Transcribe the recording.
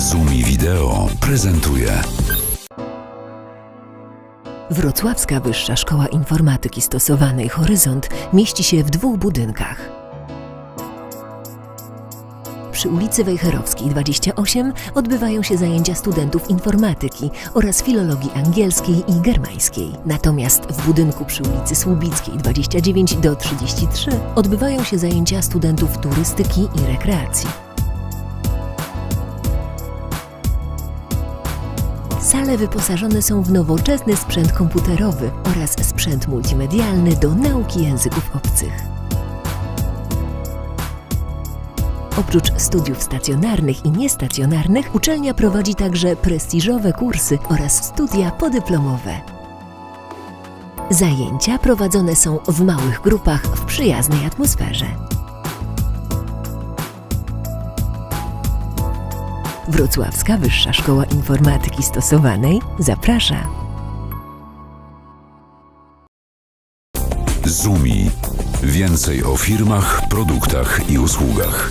Zumi Wideo prezentuje Wrocławska Wyższa Szkoła Informatyki Stosowanej Horyzont mieści się w dwóch budynkach. Przy ulicy Wejherowskiej 28 odbywają się zajęcia studentów informatyki oraz filologii angielskiej i germańskiej. Natomiast w budynku przy ulicy Słubickiej 29 do 33 odbywają się zajęcia studentów turystyki i rekreacji. Sale wyposażone są w nowoczesny sprzęt komputerowy oraz sprzęt multimedialny do nauki języków obcych. Oprócz studiów stacjonarnych i niestacjonarnych, uczelnia prowadzi także prestiżowe kursy oraz studia podyplomowe. Zajęcia prowadzone są w małych grupach w przyjaznej atmosferze. Wrocławska Wyższa Szkoła Informatyki Stosowanej zaprasza. Zumi. Więcej o firmach, produktach i usługach.